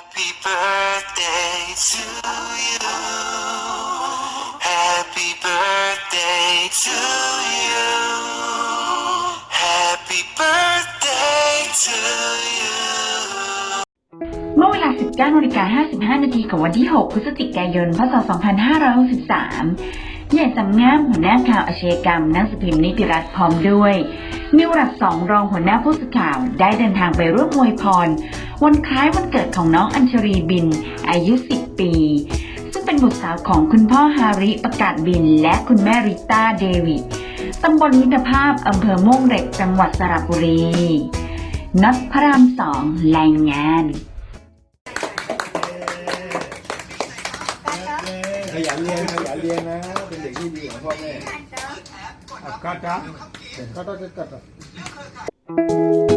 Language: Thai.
Happy birthday to you. Happy birthday to you. Happy birthday to you. เมื่อเวลา 19นาฬิกา55 นาทีของวันที่ 6 พฤศจิกายน พศ 2563ใหญ่สำงามหัวหน้าข่าวอาชญากรรมนังสือพิมพ์นิติรัฐพร้อมด้วย มิวรัตสองรองหัวหน้าผู้สื่อข่าวได้เดินทางไปร่วมอวยพร วันคล้ายวันเกิดของน้องอัญชรีบิน อายุ 10 ปี ซึ่งเป็นบุตรสาวของคุณพ่อฮาริประกาศบิน และคุณแม่ริต้าเดวิดตำบลมิตรภาพอำเภอม่วงเหล็กจังหวัดสระบุรีน็อตพระรามสองแรงงานขยันเรียนขยันเรียนนะ เป็นเด็กที่ดีของพ่อแม่กัดจ้ะก็ต้องจะกัด